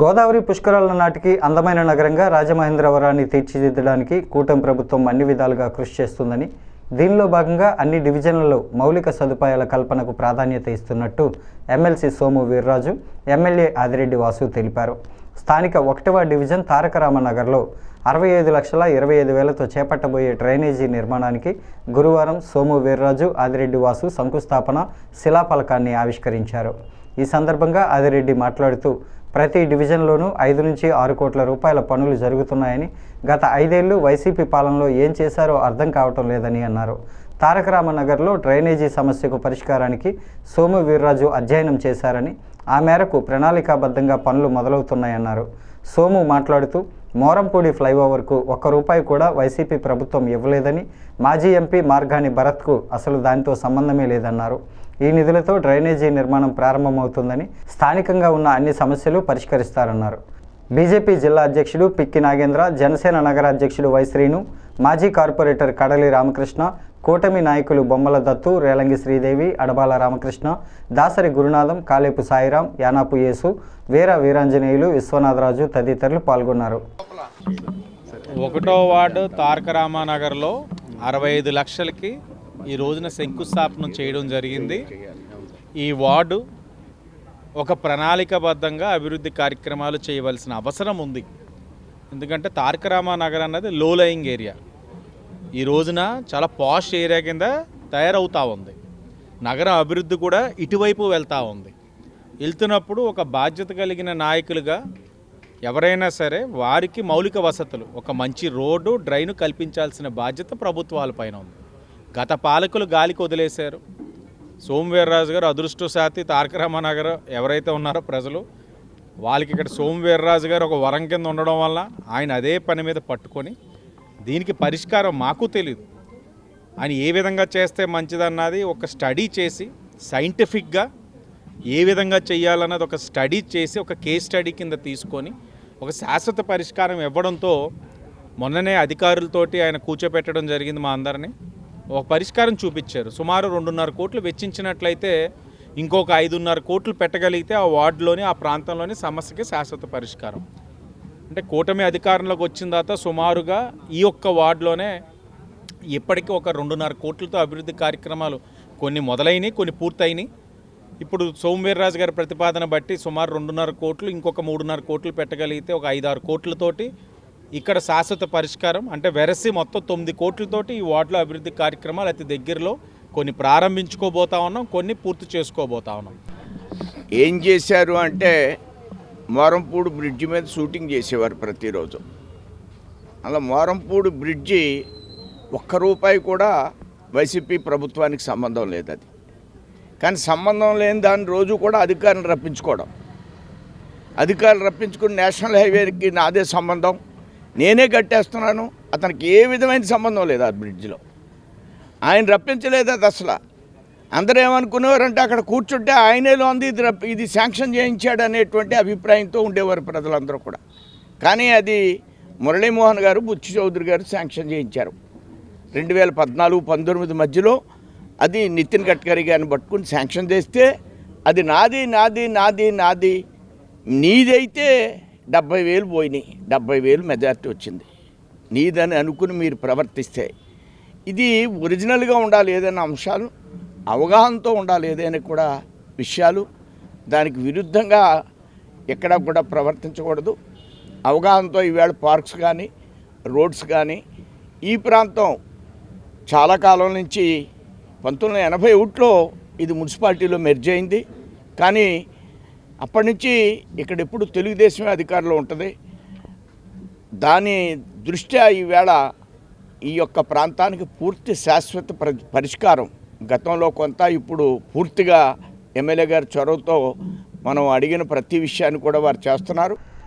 గోదావరి పుష్కరాల నాటికి అందమైన నగరంగా రాజమహేంద్రవరాన్ని తీర్చిదిద్దడానికి కూటమి ప్రభుత్వం అన్ని విధాలుగా కృషి చేస్తుందని దీనిలో భాగంగా అన్ని డివిజన్లలో మౌలిక సదుపాయాల కల్పనకు ప్రాధాన్యత ఇస్తున్నట్టు ఎమ్మెల్సీ సోము వీర్రాజు ఎమ్మెల్యే ఆదిరెడ్డి వాసు తెలిపారు. స్థానిక ఒకటవ డివిజన్ తారకరామనగర్లో అరవై ఐదు లక్షల ఇరవై ఐదు వేలతో చేపట్టబోయే డ్రైనేజీ నిర్మాణానికి గురువారం సోము వీర్రాజు ఆదిరెడ్డి వాసు శంకుస్థాపన శిలాఫలకాన్ని ఆవిష్కరించారు. ఈ సందర్భంగా ఆదిరెడ్డి మాట్లాడుతూ ప్రతి డివిజన్లోనూ ఐదు నుంచి ఆరు కోట్ల రూపాయల పనులు జరుగుతున్నాయని గత ఐదేళ్ళు వైసీపీ పాలనలో ఏం చేశారో అర్థం కావటం లేదని అన్నారు. తారకరామనగర్లో డ్రైనేజీ సమస్యకు పరిష్కారానికి సోము వీర్రాజు అధ్యయనం చేశారని ఆ మేరకు ప్రణాళికాబద్ధంగా పనులు మొదలవుతున్నాయన్నారు. సోము మాట్లాడుతూ మోరంపూడి ఫ్లైఓవర్కు ఒక్క రూపాయి కూడా వైసీపీ ప్రభుత్వం ఇవ్వలేదని మాజీ ఎంపీ మార్గాని భరత్కు అసలు దానితో సంబంధమే లేదన్నారు. ఈ నిధులతో డ్రైనేజీ నిర్మాణం ప్రారంభమవుతుందని స్థానికంగా ఉన్న అన్ని సమస్యలు పరిష్కరిస్తారన్నారు. బీజేపీ జిల్లా అధ్యక్షుడు పిక్కి నాగేంద్ర జనసేన నగర అధ్యక్షుడు వై శ్రీను మాజీ కార్పొరేటర్ కడలి రామకృష్ణ కూటమి నాయకులు బొమ్మల దత్తు రేలంగి శ్రీదేవి అడబాల రామకృష్ణ దాసరి గురునాథం కాలేపు సాయిరాం యానాపు యేసు వీర వీరాంజనేయులు విశ్వనాథరాజు తదితరులు పాల్గొన్నారు. ఒకటో వార్డు తారక రామానగర్లో అరవై ఐదు లక్షలకి ఈ రోజున శంకుస్థాపన చేయడం జరిగింది. ఈ వార్డు ఒక ప్రణాళికబద్ధంగా అభివృద్ధి కార్యక్రమాలు చేయవలసిన అవసరం ఉంది. ఎందుకంటే తారక రామానగర్ అన్నది లో లయింగ్ ఏరియా ఈ రోజున చాలా పాష్ ఏరియా కింద తయారవుతూ ఉంది. నగర అభివృద్ధి కూడా ఇటువైపు వెళ్తూ ఉంది. వెళ్తున్నప్పుడు ఒక బాధ్యత కలిగిన నాయకులుగా ఎవరైనా సరే వారికి మౌలిక వసతులు ఒక మంచి రోడ్డు డ్రైను కల్పించాల్సిన బాధ్యత ప్రభుత్వాలపైన ఉంది. గత పాలకులు గాలికి వదిలేశారు. సోమవీర్రాజు గారు అదృష్టశాతి తారక రామానగర్ ఎవరైతే ఉన్నారో ప్రజలు వాళ్ళకి ఇక్కడ సోమవీర్రాజు గారు ఒక వరం కింద ఉండడం వల్ల ఆయన అదే పని మీద పట్టుకొని దీనికి పరిష్కారం మాకు తెలియదు ఆయన ఏ విధంగా చేస్తే మంచిదన్నది ఒక స్టడీ చేసి సైంటిఫిక్గా ఏ విధంగా చేయాలన్నది ఒక స్టడీ చేసి ఒక కేస్ స్టడీ కింద తీసుకొని ఒక శాశ్వత పరిష్కారం ఇవ్వడంతో మొన్ననే అధికారులతోటి ఆయన కూర్చోపెట్టడం జరిగింది మా అందరినీ. ఒక పరిష్కారం చూపించారు. సుమారు రెండున్నర కోట్లు వెచ్చించినట్లయితే ఇంకొక ఐదున్నర కోట్లు పెట్టగలిగితే ఆ వార్డులోని ఆ ప్రాంతంలోని సమస్యకి శాశ్వత పరిష్కారం. అంటే కూటమి అధికారంలోకి వచ్చిన తర్వాత సుమారుగా ఈ ఒక్క వార్డులోనే ఇప్పటికీ ఒక రెండున్నర కోట్లతో అభివృద్ధి కార్యక్రమాలు కొన్ని మొదలైనవి కొన్ని పూర్తయినాయి. ఇప్పుడు సోమవీర్రాజు గారి ప్రతిపాదన బట్టి సుమారు రెండున్నర కోట్లు ఇంకొక మూడున్నర కోట్లు పెట్టగలిగితే ఒక ఐదారు కోట్లతోటి ఇక్కడ శాశ్వత పరిష్కారం అంటే వెరసి మొత్తం తొమ్మిది కోట్లతోటి ఈ వార్డులో అభివృద్ధి కార్యక్రమాలు అతి దగ్గరలో కొన్ని ప్రారంభించుకోబోతా ఉన్నాం కొన్ని పూర్తి చేసుకోబోతా ఉన్నాం. ఏం చేశారు అంటే మోరంపూడి బ్రిడ్జి మీద షూటింగ్ చేసేవారు ప్రతిరోజు. అలా మోరంపూడి బ్రిడ్జి ఒక్క రూపాయి కూడా వైసీపీ ప్రభుత్వానికి సంబంధం లేదు అది. కానీ సంబంధం లేని దాని రోజు కూడా అధికారులు రప్పించుకోవడం. అధికారులు రప్పించుకుని నేషనల్ హైవేకి నాదే సంబంధం. నేనే కట్టేస్తున్నాను. అతనికి ఏ విధమైన సంబంధం లేదు ఆ బ్రిడ్జిలో. ఆయన రప్పించలేదు అది అసలు. అందరూ ఏమనుకునేవారంటే అక్కడ కూర్చుంటే ఆయనేలో ఉంది ఇది ఇది శాంక్షన్ చేయించాడు అనేటువంటి అభిప్రాయంతో ఉండేవారు ప్రజలందరూ కూడా. కానీ అది మురళీమోహన్ గారు బుచ్చి చౌదరి గారు శాంక్షన్ చేయించారు. రెండు వేల పద్నాలుగు పంతొమ్మిది మధ్యలో అది నితిన్ గడ్కరీ గారిని పట్టుకుని శాంక్షన్ చేస్తే అది నాది నాది నాది నాది నీదైతే డెబ్బై వేలు పోయినాయి డెబ్బై వేలు మెజార్టీ వచ్చింది. నీదని అనుకుని మీరు ప్రవర్తిస్తే. ఇది ఒరిజినల్గా ఉండాలి ఏదైనా అంశాలు. అవగాహనతో ఉండాలి ఏదైనా కూడా విషయాలు. దానికి విరుద్ధంగా ఎక్కడ కూడా ప్రవర్తించకూడదు. అవగాహనతో ఈవేళ పార్క్స్ కానీ రోడ్స్ కానీ ఈ ప్రాంతం చాలా కాలం నుంచి పంతొమ్మిది వందల ఎనభై ఒకటిలో ఇది మున్సిపాలిటీలో మెర్జ్ అయింది. కానీ అప్పటి నుంచి ఇక్కడ ఎప్పుడు తెలుగుదేశమే అధికారంలో ఉంటుంది. దాని దృష్ట్యా ఈవేళ ఈ యొక్క ప్రాంతానికి పూర్తి శాశ్వత పరిష్కారం గతంలో కొంత ఇప్పుడు పూర్తిగా ఎమ్మెల్యే గారి చొరవతో మనం అడిగిన ప్రతి విషయాన్ని కూడా వారు చేస్తున్నారు.